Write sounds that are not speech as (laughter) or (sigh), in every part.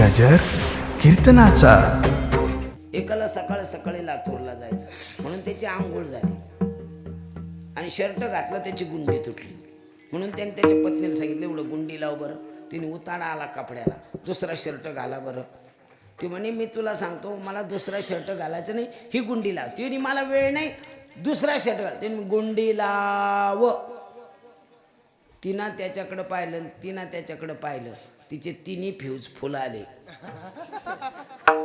गजर कीर्तनाचा. एकाला सकाळ सकाळी लातूरला जायचं. म्हणून त्याची आंघोळ झाली. आणि शर्ट घातला त्याची गुंडी तुटली. म्हणून त्याने त्याच्या पत्नीला सांगितलं एवढं गुंडी लाव बरं. तिने उतारा आला कपड्याला. दुसरा शर्ट घाला बरं. ती म्हणे मी तुला सांगतो मला दुसरा शर्ट घालायचं नाही ही गुंडी लाव. ती मला वेळ नाही दुसरा शर्ट घाल. तिने गुंडी लाव. तिनं त्याच्याकडं पाहिलं तिनं त्याच्याकडं पाहिलं. तिचे तिन्ही फ्यूज फुलाले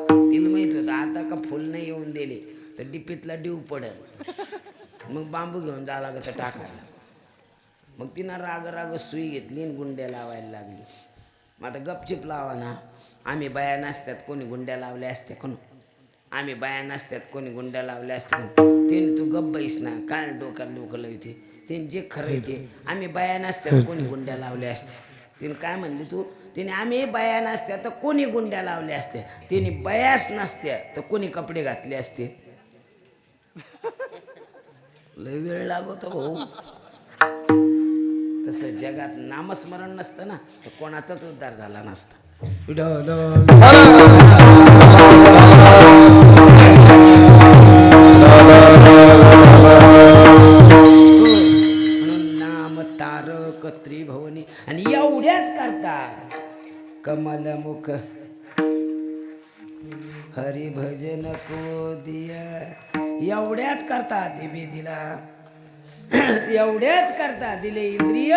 तिला माहीत होतं आता का फुल नाही येऊन दिले. तर डिपीतला डीव पडल. मग बांबू घेऊन जावं लागत टाकायला. मग तिनं राग राग सुई घेतली आणि गुंड्या लावायला लागली. मग आता गपचिप लावा ना. आम्ही बाया नसत्यात कोणी गुंड्या लावल्या असत्या कोण? आम्ही बाया नसत्यात कोणी गुंड्या लावल्या असत्या तिने तू गप्प बैस ना. काय डोक्याला डोकं लावते. तिने जे खरं येते ते. आम्ही बाया नसत्यात कोणी गुंड्या लावल्या असत्या. तिने काय म्हणली तू? तिने आम्ही बया नसत्या तर कोणी गुंड्या लावल्या असत्या? तिने बयाच नसत्या तर कोणी कपडे घातले असते? लय वेळ लागतो भाऊ. तसं जगात नामस्मरण नसतं ना तर कोणाचाच उद्धार झाला नसता. म्हणून नाम तारक त्रिभवनी आणि एवढ्याच करता कमलमुख। हरिभजन को दिया एवढ्याच करता देवी दिला. एवढ्याच करता दिले इंद्रिय.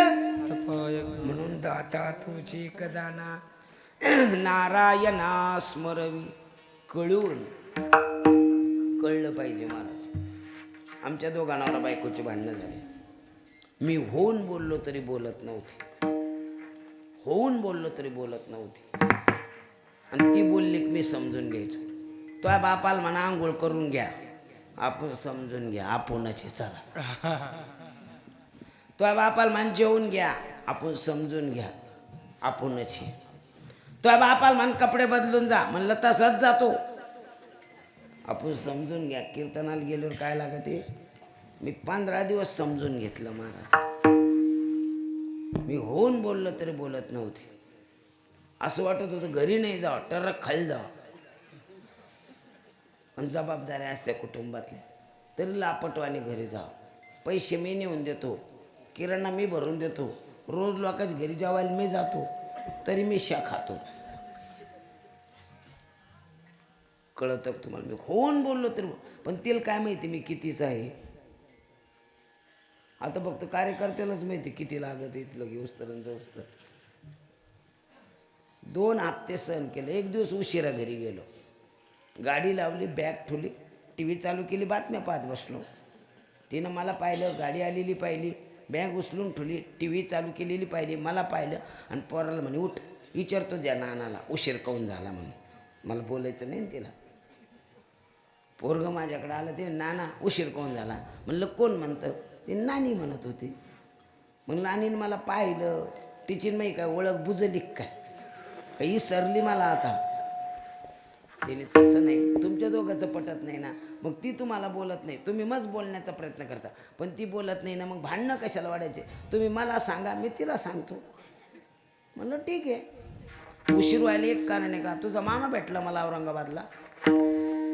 म्हणून दाता तुझी कजाना नारायणा स्मरवी कळून. कळलं पाहिजे महाराज. आमच्या दोघांना बायकोची भांडणं झाली. मी होऊन बोललो तरी बोलत नव्हते. होऊन बोललो तरी बोलत नव्हती. आणि ती बोलली की मी समजून घ्यायचो. तो बापाला म्हणा आंघोळ करून घ्या. आपण समजून घ्या आपणच आहे, चला. तो बापाला मान जेवून घ्या. आपण समजून घ्या आपणच. आहे. तो बापाला मान कपडे बदलून जा. म्हणलं तसंच जातो. आपण समजून घ्या. कीर्तनाला गेल्यावर काय लागते? मी पंधरा दिवस समजून घेतलं महाराज. मी होऊन बोललं तरी बोलत नव्हती. असं वाटत होतं घरी नाही जा टरक खाली जा पण जबाबदाऱ्या असत्या कुटुंबातल्या. तरी लापटवाने घरी जा पैसे मी नेऊन देतो किराणा मी भरून देतो. रोज लोकांच्या घरी जेवायला मी जातो तरी मी शा खातो. कळतं तुम्हाला? मी होऊन बोललो तरी पण तिला काय माहिती मी कितीच आहे? आता फक्त कार्यकर्त्यालाच माहिती किती लागत इथलं तिला घेऊस तर दोन हप्ते सहन केले. एक दिवस उशिरा घरी गेलो. गाडी लावली बॅग ठेवली टी व्ही चालू केली बातम्या पाहत बसलो. तिनं मला पाहिलं गाडी आलेली पाहिली बॅग उचलून ठेवली टी व्ही चालू केलेली पाहिली मला पाहिलं आणि पोराला म्हणे उठ विचारतो ज्या नानाला उशीर काऊन झाला म्हणून मला बोलायचं नाही तिला. पोरगं माझ्याकडे आलं ते नाना उशीर कोण झाला? म्हणलं कोण म्हणतं? ती नानी म्हणत होती. मग नानीनं मला पाहिलं तिची नाही काय ओळख बुजली काय? काही सरली मला आता. तिने तसं नाही तुमच्या दोघांचं पटत नाही ना. मग ती तुम्हाला बोलत नाही. तुम्ही मस्त बोलण्याचा प्रयत्न करता. पण ती बोलत नाही ना मग भांडणं कशाला वाढायचे? तुम्ही मला सांगा मी तिला सांगतो. म्हणलं ठीक आहे. उशीर व्हायला एक कारण आहे का? तुझा मामा भेटला मला औरंगाबादला.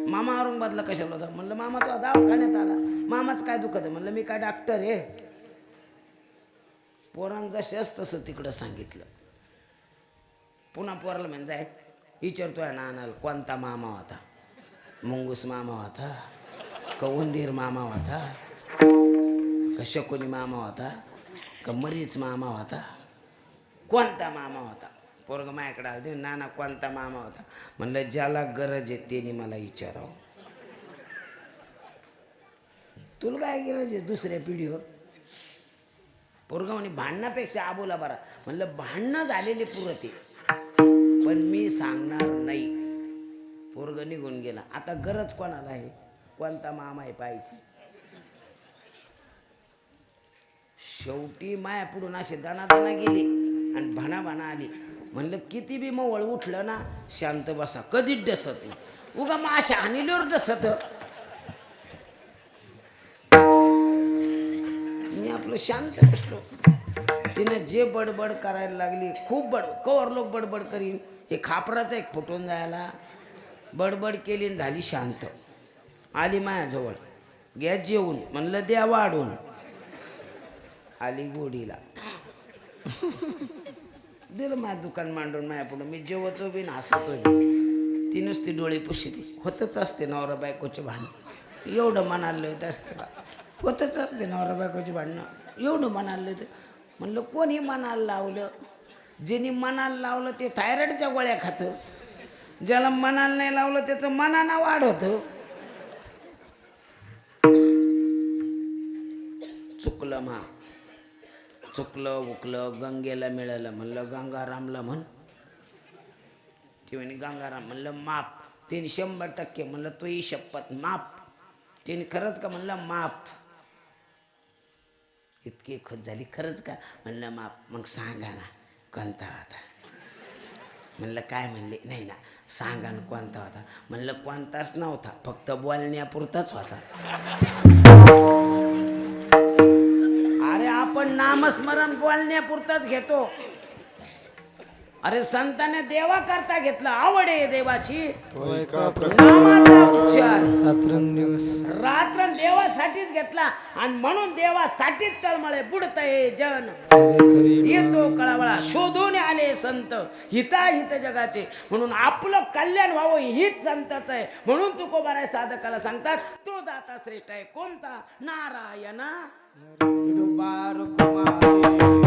मामा औरंगाबादला कशाला होता? म्हणलं मामा तो दवाखान्यात आला. मामाच काय दुखत आहे? म्हणलं मी काय डॉक्टर आहे. पोरांचा शस तसं तिकडं सांगितलं. पुन्हा पोराला म्हणजे विचारतोय नानाला. कोणता मामा होता? मुंगूस मामा होता. का उंदीर मामा होता. का शकुनी मामा होता. का मरीच मामा होता. कोणता मामा होता? पोरग माझ्याकडे आलं ते नाना कोणता मामा होता? म्हणलं ज्याला गरज आहे त्याने मला विचारावं. तुला काय गरज आहे दुसऱ्या पिढीवर? पोरग म्हणे भांडणापेक्षा आबोला बरा. म्हणलं भांडणं झालेले पुरते पण मी सांगणार नाही. पोरग निघून गेला. आता गरज कोणाला आहे? कोणता मामा आहे पाहिजे शेवटी माया पुढून असे दाना गेले आणि भणा भणा आली. म्हणलं किती बी मवळ उठलं ना शांत बसा कधीच डसत नाही. उगा माशा हानिलीवर डसत. मी आपलं शांत बसलो. तिनं जे बडबड करायला लागली खूप बड कवर लोक बडबड करीन. हे खापराचं एक फुटून जायला. बडबड केली आणि झाली शांत. आली मायाजवळ घ्या जेवून. म्हणलं द्या वाढून. आली गोडीला. दिलं माझं दुकान मांडून माया पुढं मी जेवतो बी ना हसतो बी. ती नुसती डोळे पुशीती होतच असते नवरा बायकोचे भांडणं. एवढं मनाला येत असते का होतच असते नवरा बायकोचे भांडणं. एवढं मनालं येतं म्हणलं कोणी मनाला लावलं? ज्यांनी मनाला लावलं ते थायरॉईडच्या गोळ्या खातं. ज्याला मनाला नाही लावलं त्याचं मनानं वाढ होतं. चुकलं मा. चुकलं उकलं गंगेला मिळालं म्हणलं गंगारामला म्हण. ते म्हणे गंगाराम म्हणलं माप तिने शंभर टक्के म्हणलं तोही शपथ माप तिने खरंच का म्हणलं माप इतकी खुश झाली खरंच का? म्हणलं माप मग सांगा ना कोणता होता? म्हणलं काय म्हणले? नाही ना सांगा ना कोणता होता? म्हणलं कोणताच नव्हता फक्त बोलण्यापुरताच होता. अरे आपण नामस्मरण बोलण्यापुरताच घेतो. अरे संताने देवा करता घेतलं. आवड आहे देवाची. नामाचा उच्चार. रात्रंदिवस रात्र देवासाठीच घेतला. आणि म्हणून देवासाठीच तळमळे बुडत हे जन येतो कळावळा. शोधून आले संत. हिता हित जगाचे. म्हणून आपलं कल्याण व्हावं हीच संताच आहे. म्हणून तुकोबाराय साधकाला सांगतात तो दाता श्रेष्ठ आहे. कोणता? Narayana. Hidup baru ku mari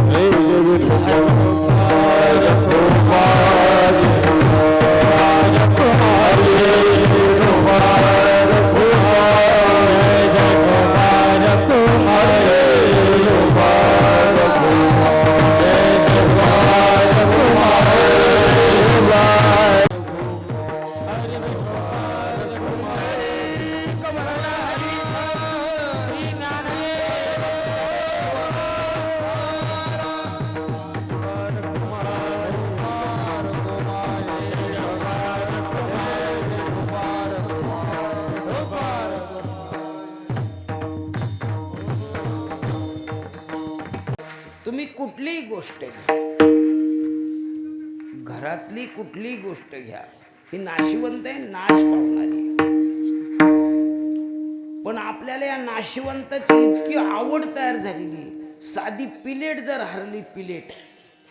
नाशिवंताची इतकी आवड तयार झालेली साधी पिलेट जर हरली पिलेट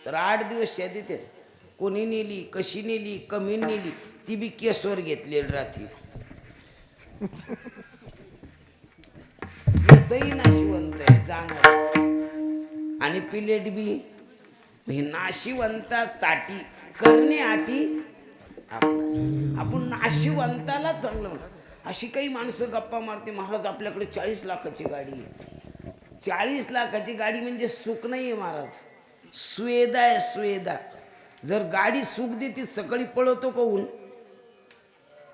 तर आठ दिवस यादीत आहेत कोणी नेली कशी नेली कमी नेली ती बी केसवर घेतलेली राहते केसही नाशिवंत आहे जाणार. आणि पिलेट बी हे नाशिवंतासाठी करण्यासाठी आपणास. आपण नाशिवंताला चांगलं म्हणतो. अशी काही माणसं गप्पा मारते. महाराज आपल्याकडे चाळीस लाखाची गाडी आहे. चाळीस लाखाची गाडी म्हणजे सुख नाही आहे महाराज. सुवेदा आहे सुवेदा जर गाडी सुख देते सकाळी पळवतो कहून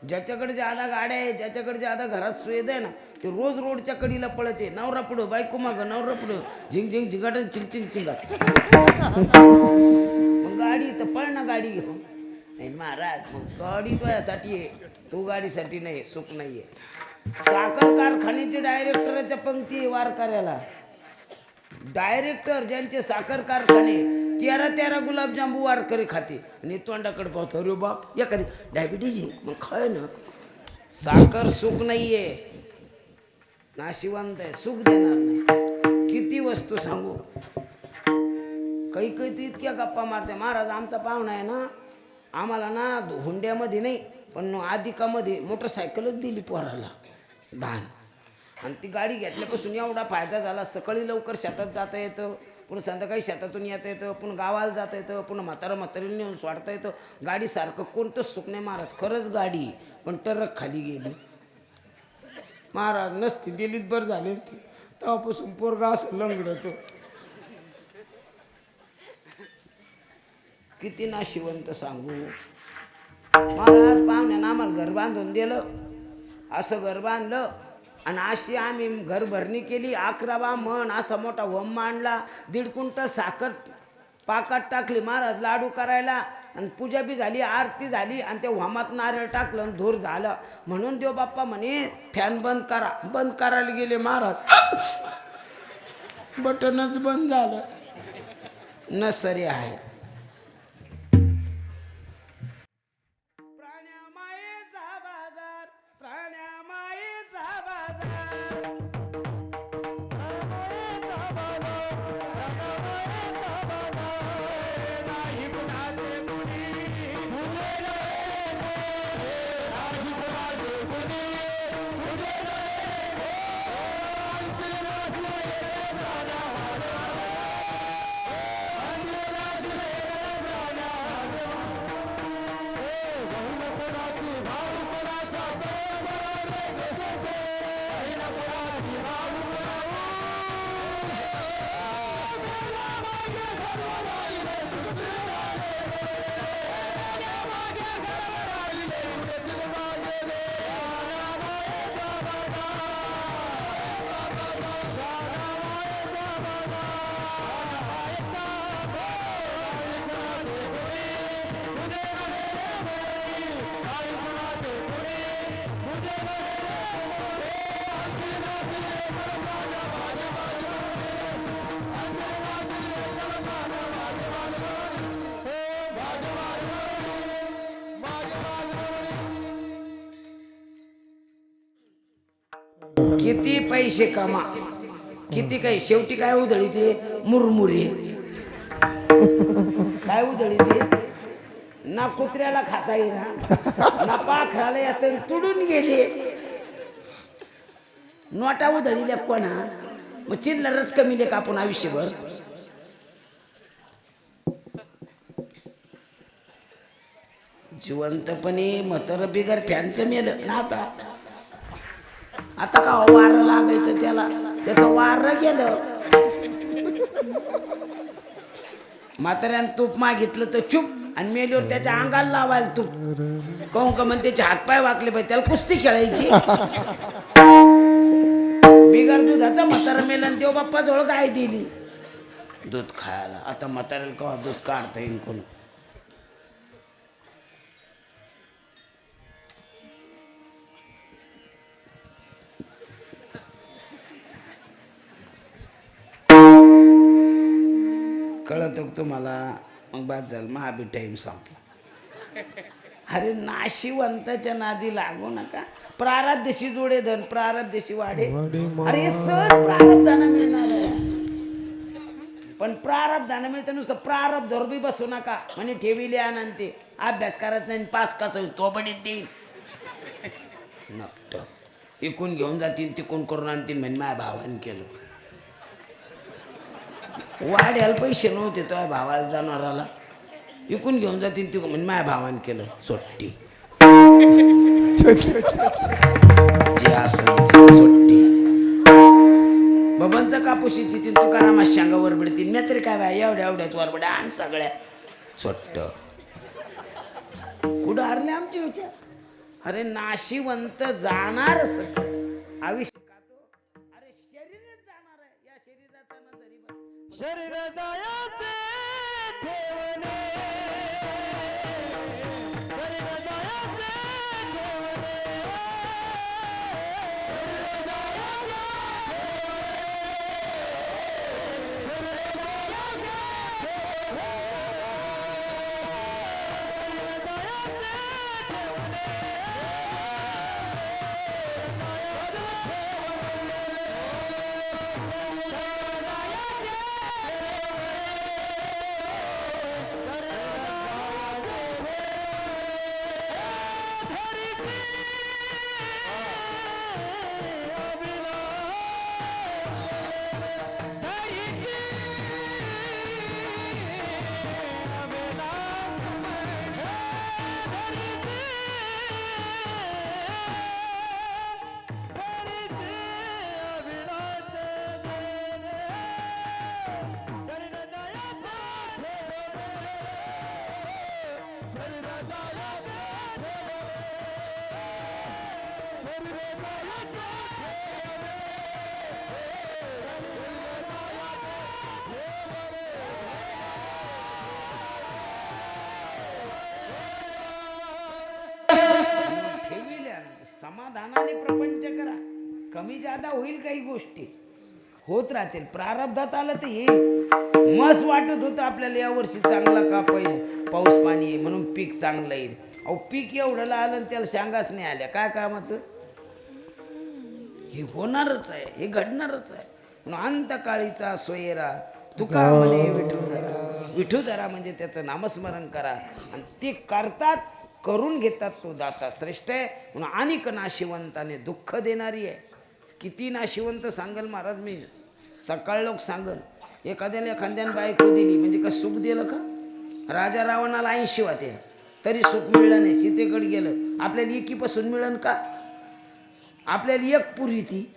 ज्याच्याकडे ज्यादा गाड्या आहे ज्याच्याकडे ज्यादा घरात सुविधा आहे ना ते रोज रोडच्या कडीला पळते. नवरा पुढं बायको मागं नवरा पुढं. झिंग झिंग झिंगाट चिंग चिंग चिंगाट. (laughs) मग गाडी तर पळ ना गाडी घेऊन. नाही महाराज मग गाडी तो यासाठी आहे. तू गाडीसाठी नाही सुख नाही आहे. साखर कारखान्याचे डायरेक्टरच्या पंक्ती वारकऱ्याला. डायरेक्टर ज्यांचे साखर कारखाने तेरा तेरा गुलाबजांबू वारकरी खाते. आणि तोंडाकडे पाहतो अरे बाप एखादी डायबिटीज आहे? मग खाय ना. साखर सुख नाहीये नाशिवंत आहे सुख देणार नाही. किती वस्तू सांगू? काही काही ती इतक्या गप्पा मारते. महाराज आमचा पाहुणा आहे ना आम्हाला ना हुंड्यामध्ये नाही पण अधिकामध्ये मोटरसायकलच दिली पोराला धान. आणि ती गाडी घेतल्यापासून एवढा फायदा झाला सकाळी लवकर शेतात जाता येतं पुन्हा संध्याकाळी शेतातून येता येतं पुन्हा गावाला जाता येतं पुन्हा म्हातारा म्हातारीला नेऊन सोडता येतं. गाडीसारखं कोणतंच सुख नाही महाराज खरंच गाडी पण टरक खाली गेली. महाराज नसती दिलीत बरं झाली असती. तेव्हापासून पोरगा असं लंगडतो. किती नाशिवंत सांगू. महाराज पाहुण्यानं आम्हाला घर बांधून दिलं. असं घर बांधलं आणि अशी आम्ही घरभरणी केली. अकरावा मन असा मोठा होम मांडला. दीड कुंटल साखर पाकात टाकली महाराज लाडू करायला. आणि पूजा बी झाली आरती झाली आणि त्या होमात नारळ टाकलं आणि धूर झालं. म्हणून देव बाप्पा म्हणे फॅन बंद करा. बंद करायला गेले महाराज. बटनच बंद झालं. नसरी आहे. किती पैसे कमा. किती काही. शेवटी काय उधळी ते? मुरमुरे. काय उधळी ते? ना कुत्र्याला खाता येईना ना पाखराला असते तुडून गेले. नोटा उधळील्या कोणा? मग चिल्लरच कमी लेख आपण आयुष्यभर. जिवंतपणे मतर बिगर फॅनचं मेलं. ना आता. आता का वारं लागायचं त्याला? त्याचं वारं गेलं. म्हाताऱ्यानं तूप मागितलं तर चुप आणि मेलीवर त्याच्या अंगाला लावायला तूप. कहून का म्हणजे त्याचे हातपाय वाकले पाहिजे त्याला कुस्ती खेळायची. बिगर दुधाचा म्हातारा मेला आणि देव बाप्पा जवळ गाय दिली. दूध खायला. आता म्हाताऱ्याला कवा दूध काढता येईल कोण? कळत तुम्हाला? मग बाद झालं. मग बी टाईम संपला. अरे नाशिवंताच्या नादी लागू नका. प्रारब्धशी जोडे धन प्रारब्धशी वाढे. अरे सहज प्रारब्धानं मिळणार आहे. पण प्रारब्धानं मिळतं नुसतं प्रारब्ध बी बसू नका. म्हणे ठेविले आनंद. अभ्यास करत नाही पास कसं तो पण देईल नक्ट. इकून घेऊन जातील तिकून करून आणतील म्हणजे माझ्या भावाने केलं. वाढ्याला पैसे नव्हते तो भावाला जनावराला. विकून घेऊन जातील तिकून म्हणजे माझ्या भावाने केलं. सोट्टी. जे असेल सोट्टी. बबनचं कापूशीची तीन तुकारामा शांगा वरबडतील. मी तरी काय बाय एवढ्या एवढ्याच वरबड्या आण सगळ्या. सोट्ट. कुठं हरले आमचे विचार? अरे नाशिवंत जाणार आयुष्य बा- शरीर जादा होईल काही गोष्टी. होत राहतील. प्रारब्धात आलं तर येईल. मस्त वाटत होतं आपल्याला यावर्षी चांगला का पाऊस पाणी आहे म्हणून पीक चांगलं येईल. अहो पीक एवढं आलं आणि त्याला शांगाच नाही आल्या. काय कामाचं? हे होणारच आहे. हे घडणारच आहे. म्हणून अंतकाळीचा सोयरा. तुका म्हणे विठुधरा. विठुधरा म्हणजे त्याचं नामस्मरण करा. आणि ते करतात करून घेतात तो दाता. श्रेष्ठ आहे. म्हणून अनेक नाशिवंताने दुःख देणारी आहे. किती नाशिवंत सांगल महाराज मी. सकाळ लोक सांगल. एखाद्याला एखाद्याने बायको दिली म्हणजे का सुख दिलं का? राजा रावणाला ऐंशी वाते तरी सुख मिळलं नाही सीतेकडे गेलं. आपल्याला एकीपासून मिळन का? आपल्याला एक पुरली ती.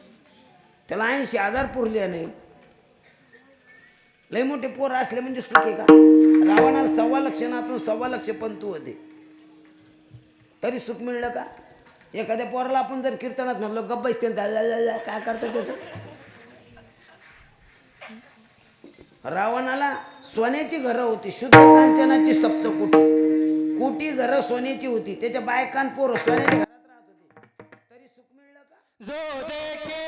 त्याला ऐंशी हजार पुरल्या नाही लय मोठे पोर असले म्हणजे सुख आहे का? रावणाला सव्वा लक्ष नातून सव्वा लक्ष पंतू होते. तरी सुख मिळलं का? एखाद्या पोराला आपण जर कीर्तनात म्हणलं गब्बस ते काय करतं त्याचं रावणाला सोन्याची घरं होती शुद्ध कांचनाची सप्तकोटी. कोटी घरं सोन्याची होती. त्याच्या बायकान पोरं सोन्याच्या घरात राहत होती. तरी सुख मिळलं का? जो देखे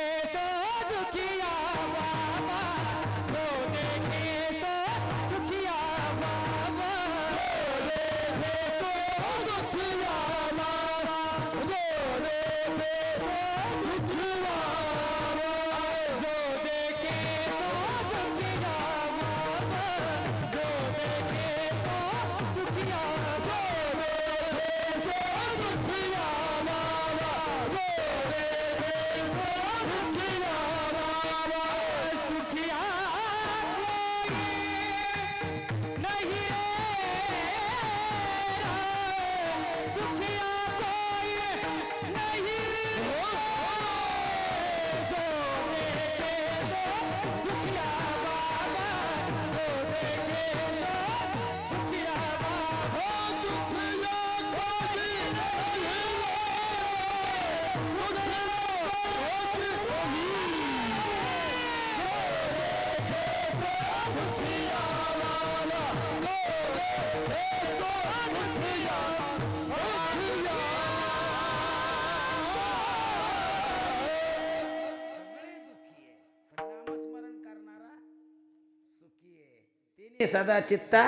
तिने सदा चित्ता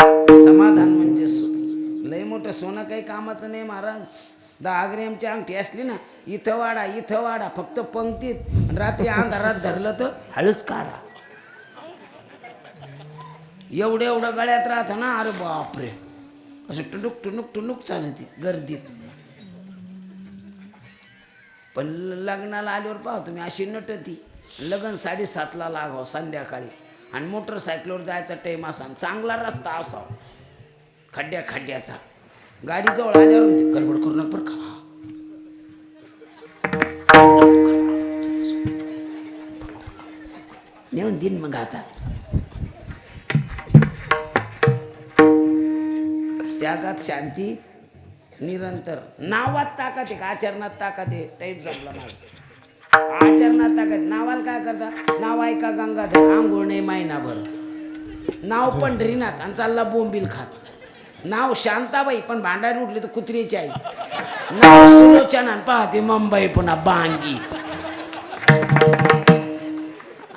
समाधान म्हणजे लय मोठं सोनं काही कामाचं नाही महाराज. दहा आमची अंगठी असली ना इथं वाडा इथं वाडा फक्त पंक्तीत. रात्री अंधारात धरलं तर हळूच काढा. एवढं एवढं गळ्यात राहतं ना अरे बापरे. असं टुनुक टुनुक टुनुक चालते गर्दीत. पण लग्नाला आल्यावर पाहा तुम्ही अशी नटती. लग्न साडेसातला लागावं संध्याकाळी. आणि मोटरसायकलवर जायचा टाईम असा आणि चांगला रस्ता असावा. खड्ड्या खड्ड्याचा. गाडीजवळ आल्यावर गडबड करू नका बरं का. नेऊन दिन मग आता. त्यागात शांती निरंतर. नावात ताकद आहे का? आचरणात ताकद आहे? टाईप संपला माझा. आचरणात ताकद नावाला काय करता? नाव ऐका गंगाधर आंघोळ नाही मायनाभर नाव पंढरीनाथ आणि चालला बोंबील खात. नाव शांताबाई पण भांडारी उठली तर कुत्रीची आई. नाव सुलोचना पाहते मुंबई पुन्हा बांगी.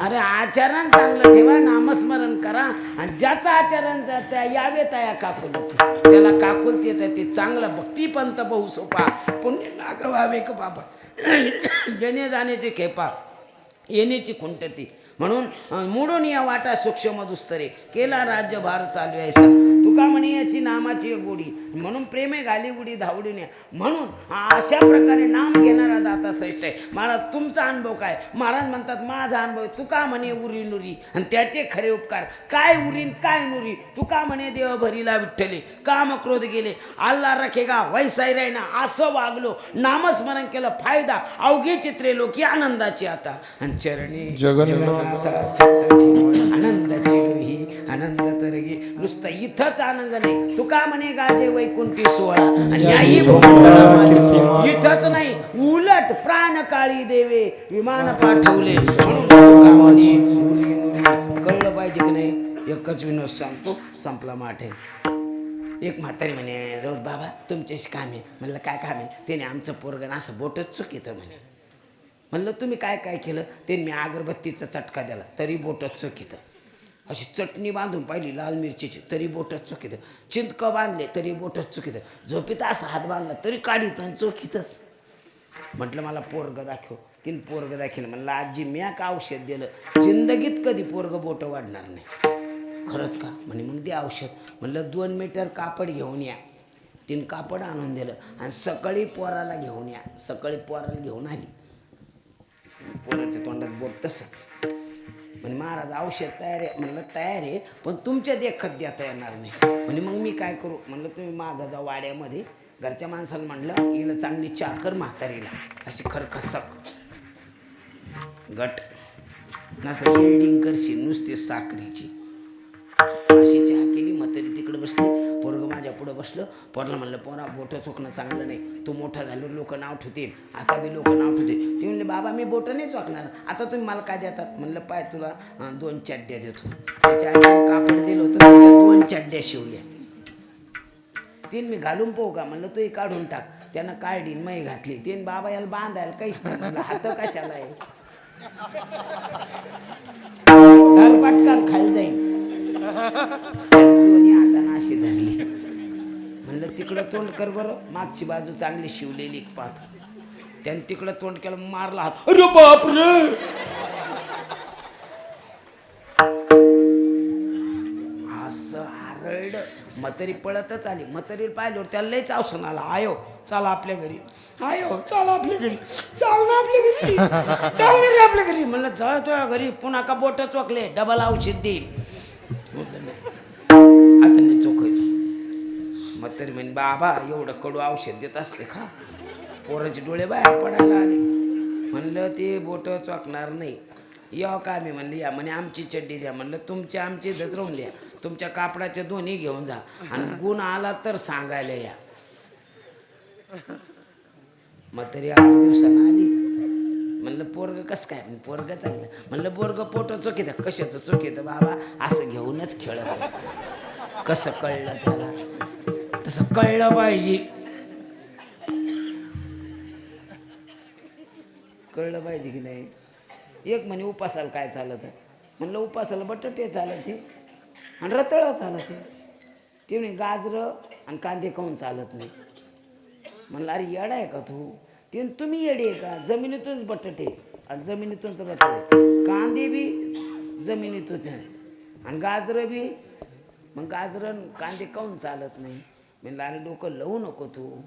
अरे आचरण चांगलं ठेवा नामस्मरण करा. आणि ज्याचं आचरण जा- त्या यावे त्या काकुलत त्याला काकुलत येतं ते चांगलं भक्तीपंत बहु सोपा. पुण्य नागवावे व्हावे का बाबा? येणे जाण्याचे खेपा. येण्याची खुंटती. म्हणून मोडून या वाटा सूक्ष्म दुस्तरे केला राज्य भार चालू आहे तुका म्हणे याची नामाची गुढी गोडी म्हणून प्रेमे घाली गुडी धावडीने. म्हणून अशा प्रकारे नाम घेणारा दाता श्रेष्ठ आहे. महाराज तुमचा अनुभव काय? महाराज म्हणतात माझा अनुभव तुका म्हणे उरी नुरी. आणि त्याचे खरे उपकार काय उरीन काय नुरी? तुका म्हणे देव भरीला विठ्ठले काम क्रोध गेले. आल्ला रखेगा वैसाई राहिना असं वागलो नामस्मरण केलं फायदा अवघे चित्रे लोक आनंदाची आता. आणि चरणी जगन्नाथ चित्त ठेवी, आनंदाची लोही आनंद तरगी नुसतं इथंच आनंद नाही. तुका म्हणे गाजे वैकुंठी सोहळा आणि याही. इथंच नाही. उलट प्राण काळी देवे विमान पाठवले. म्हणून तुका म्हणे कळलं पाहिजे की नाही? एकच विनोद सांगतो संपला माठे. एक म्हातारी म्हणे रोज बाबा तुमच्याशी काम आहे. म्हणलं काय काम आहे? त्याने आमचं पोरगण असं बोटच चुकीतं म्हणे. म्हणलं तुम्ही काय काय केलं? ते मी अगरबत्तीचा चटका दिला तरी बोटच चुकीत. अशी चटणी बांधून पाहिली लाल मिरचीची तरी बोटच चुकीत. चिंतकं बांधले तरी बोटच चुकीत. झोपीत असा हात बांधला तरी काढीत आणि चोखीतच म्हटलं मला पोरग दाखव. तीन पोरग दाखवलं. म्हणलं आजी म्या का औषध दिलं. जिंदगीत कधी पोरग बोटं वाढणार नाही. खरंच का? म्हणे मग ते औषध. म्हणलं दोन मीटर कापड घेऊन या. तीन कापड आणून दिलं आणि सकाळी पोराला घेऊन या. सकाळी पोराला घेऊन आली. पोराच्या तोंडात बोट तसंच. म्हणे महाराज औषध तयार आहे. म्हणलं तयार आहे पण तुमच्या देखत देता येणार नाही. म्हणे मग मी काय करू? म्हणलं तुम्ही मागं जा वाड्यामध्ये. घरच्या माणसाला म्हणलं हिला चांगली चाकर म्हातारीला. अशी खरखसक. गट. नसतं बिल्डिंग करशील नुसती साखरीची. अशी चहा केली म्हातारी तिकडे बसली. पुढं बसलं. पोरला म्हणलं पोरा बोटं चोखणं चांगलं नाही. तू मोठा झालो लोक नाव ठेवतील. आता बी लोक नाव ठेवते ते म्हणले बाबा मी बोटं नाही चोखणार. आता तुम्ही मला काय देतात? म्हणलं पाय तुला दोन चड्ड्या देतो. त्याच्या कापड दिलं होतं दोन चड्ड्या शिवल्या. तीन मी घालून पाहू का? म्हणलं तू काढून टाक. त्यानं काढली मै घातली. तीन बाबा याला बांधायला काहीच नाही म्हणलं. हात कशाला आहे? घर पटकन खाली जाईल तिकडं तोंड कर बरं. मागची बाजू चांगली शिवलेली पाहतो त्याने तिकडं तोंड केलं मारला हात. अरे बापरे! असं आरड मतरी पळतच आली. मतरी पाहिल्यावर त्याला लयच अवसर आला. आयो चला आपल्या घरी. आयो चला आपल्या घरी. चाल ना आपल्या घरी. चाल ना रे आपल्या घरी. म्हणलं जळ तुझ्या घरी. पुन्हा का बोट चोकले डबल औषध देईल. आता नाही चोकायची म्हातारी म्हणे बाबा एवढं कडू औषध देत असते का? पोराचे डोळे बाहेर पडायला आले. म्हणलं ते बोट चोकणार नाही. या का मी म्हणलं या म्हणे आमची चड्डी द्या. म्हणलं तुमची आमची राहून द्या. तुमच्या कापडाच्या दोन्ही घेऊन जा. आणि गुण आला तर सांगायला या. मग तरी आठ दिवसानं आली. म्हणलं पोरग कसं काय? पोरग चांगलं. म्हणलं पोरग पोट चुकीत कशाचं चुकीत बाबा असं घेऊनच खेळत कसं कळलं त्याला? तसं कळलं पाहिजे. कळलं पाहिजे की नाही? एक म्हणे उपासाला काय चालत? म्हणलं उपासाला बटाटे चालत हे आणि रतळा चालत. हे ते म्हणे गाजरं आणि कांदे काऊन चालत नाही? म्हणलं अरे येडा आहे का तू? ते तुम्ही येडे आहे का? जमिनीतूनच बटाटे आणि जमिनीतूनच रतळे कांदे बी जमिनीतूनच आहे. आणि गाजरं बी मग गाजरं कांदे काऊन चालत नाही? म्हणलं अरे डोकं लावू नको तू.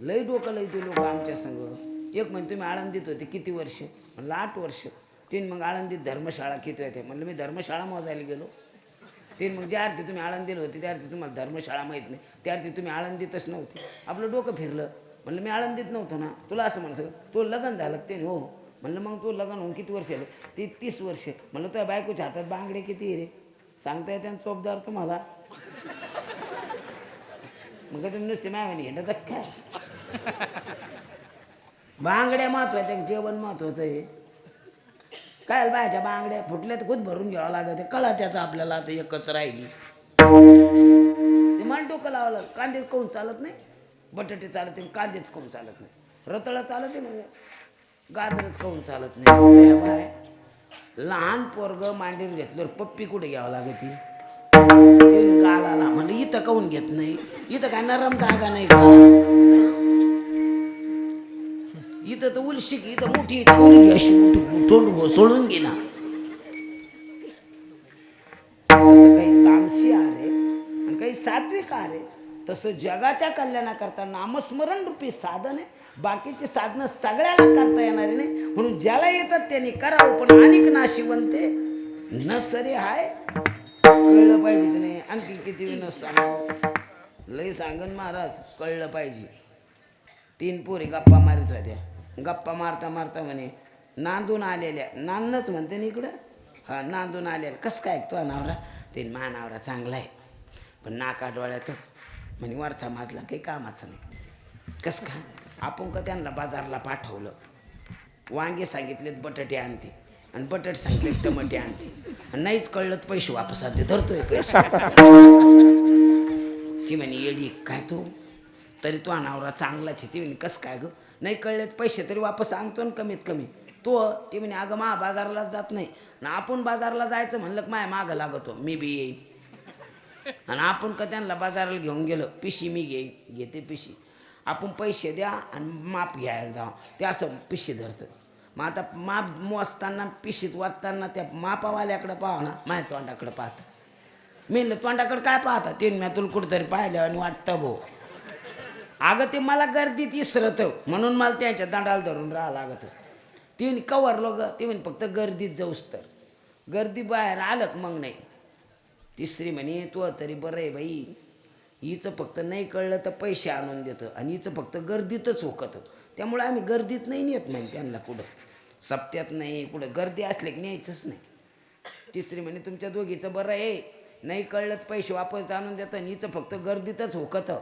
लई डोकं लई तू लोक आमच्या संग. एक म्हणजे तुम्ही आळंदीत होते किती वर्ष? म्हणलं आठ वर्ष. तीन मग आळंदीत धर्मशाळा किती होते म्हणलं मी धर्मशाळा मोजायला गेलो. तीन मग ज्या अर्थी तुम्ही आळंदीला होते त्या अर्थी तुम्हाला धर्मशाळा माहीत नाही. त्या अर्थी तुम्ही आळंदीतच नव्हते. आपलं डोकं फिरलं. म्हणलं मी आळंदीत नव्हतो ना. तुला असं म्हणसं तू तो लग्न झालं ते हो. म्हणलं मग तू लग्न होऊन किती वर्ष आले ते तीस वर्ष. म्हणलं तुझ्या बायकोच्या हातात बांगडे किती आहे रे? सांगता येते चोपदार तुम्हाला. मग तुम्ही नुसते मायावानी हिंडत काय? बांगड्या महत्त्वाच्या का जेवण महत्वाचं आहे. काय बायच्या बांगड्या फुटल्या तर खूप भरून घ्यावं लागत कळा त्याचा आपल्याला आता एकच राहिली. ते मला डोकं लावावं लागलं कांदे काऊन चालत नाही. बटाटे चालत नाही कांदेच काऊन चालत नाही. रताळा चालत आहे ना गाजरच काऊन चालत नाही. बाय लहान पोरग मांडीवर घेतल्यावर पप्पी कुठे घ्यावं लागत ती ते इथं घेत नाही. इथं काय नरम जागा नाही का? इथं तर उलशी इथं मोठी अशी मोठी तोंड सोडून गेला. तसं काही तामसी आरे आणि काही सात्विक आरे. तसं जगाच्या कल्याणाकरता नामस्मरण रूपी साधन आहे. बाकीची साधनं सगळ्याला करता येणारी नाही. म्हणून ज्याला येतात त्यांनी करावं पण अनेक नाशिवंते न सरे हाय. कळलं पाहिजे की नाही? आणखी किती विनोद सांग लई सांगन महाराज कळलं पाहिजे. तीन पोरी गप्पा मारत होत्या. गप्पा मारता मारता म्हणे नांदून आलेल्या नांदच म्हणते ना इकडं? हा नांदून आलेल्या. कसं काय तो नवरा? ते मानावरा चांगला आहे. पण नाका डोळ्यातच. म्हणे वरचा माजला काही कामाचं नाही. कसं काय? आपण का त्यांना बाजारला पाठवलं? वांगे सांगितलेत बटाटे आणते. आणि बटाटे सांगितले टमाटे आणते. आणि नाहीच कळलं तर पैसे वापस आणते धरतोय पैसे. ती म्हणे येडी काय तू? तरी तो अनावरा चांगलाच आहे. ती म्हणे कसं काय गं? नाही कळले तर पैसे तरी वापस आणतो ना कमीत कमी. तो ती म्हणे अगं मा बाजारलाच जात नाही. ना आपण बाजारला जायचं म्हणलं माय मागं लागतो मी बी येईन. आणि आपण का त्यांना बाजाराला घेऊन गेलो पिशी मी घेईन घेते पिशी. आपण पैसे द्या आणि माप घ्यायला जाऊ ते असं पिशी धरतं. मग आता माप मोजताना पिशीत वाचताना त्या मापावाल्याकडं पाहा ना माझ्या तोंडाकडं पाहतं. मी तोंडाकडं काय पाहता? तीन म्या तुला कुठंतरी पाहिलं आणि वाटतं भाऊ अगं ते मला गर्दीत इसरत. म्हणून मला त्यांच्या दंडाला धरून राहा लागत. ती म्हणे कवरलो ग ती म्हणे फक्त गर्दीत जाऊस तर. गर्दी बाहेर आलं का मग नाही? तिसरी म्हणे तू तरी बरं आहे बाई. हिचं फक्त नाही कळलं तर पैसे आणून देतं आणि हिचं फक्त गर्दीतच होकतं. त्यामुळे आम्ही गर्दीत नाही नेत नाही त्यांना कुठं. सप्त्यात नाही कुठं. गर्दी असले की न्यायचंच नाही. तिसरी म्हणे तुमच्या दोघीचं बरं आहे. नाही कळलं तर पैसे वापस आणून देतं हिचं फक्त गर्दीतच होकतं.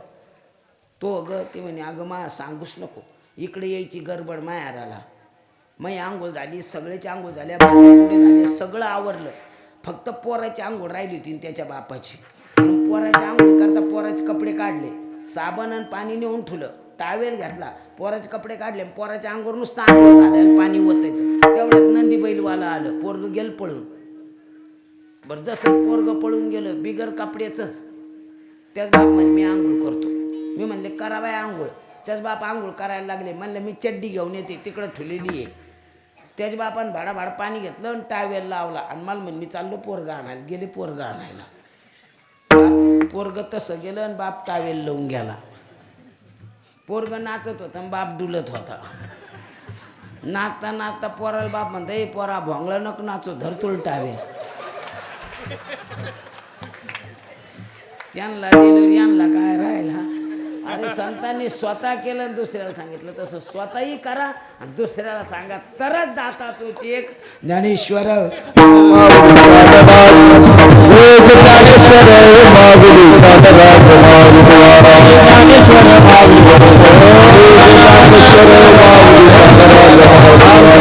तो अगं ते म्हणे अगं मा सांगूच नको. इकडे यायची गडबड मायाराला. मै आंघोळ झाली सगळ्याची आंघोळ झाल्या झाले सगळं आवरलं. फक्त पोराची आंघोळ राहिली होती त्याच्या बापाची. पोराची आंघोळ करता पोराचे कपडे काढले. साबण आणि पाणी नेऊन ठुलं. टावेल घातला. पोराचे कपडे काढले आणि पोराच्या अंगावर नुसतं आंघोळ घालायला पाणी ओतायचं. तेवढ्यात नंदी बैलवाला आलं. पोरग गेलं पळून. बरं जसं पोरग पळून गेलं बिगर कपड्याचंच त्याच बाप म्हणे मी आंघोळ करतो. मी म्हणले करा बाय आंघोळ. त्याच बाप आंघोळ करायला लागले. म्हणलं मी चड्डी घेऊन येते. तिकडं ठुलेली आहे. त्याच्या बापानं भाडाभाड पाणी घेतलं आणि टावेल लावला. आणि मला म्हणे मी चाललो पोरगा आणायला. गेले पोरगा आणायला. बाप पोरग तसं गेलं आणि बाप टावेल लावून गेला. पोरग नाचत होता आणि बाप डुलत होता. नाचता नाचता पोराला बाप म्हणता ए पोरा भोंगला नको नाचो धर तुलटावे त्यांना दिलं यांना काय राहिला? अरे संतांनी स्वतः केलं आणि दुसऱ्याला सांगितलं तसं स्वतःही करा आणि दुसऱ्याला सांगा तरच दाता तुझी एक ज्ञानेश्वर ज्ञानेश्वर Thank you.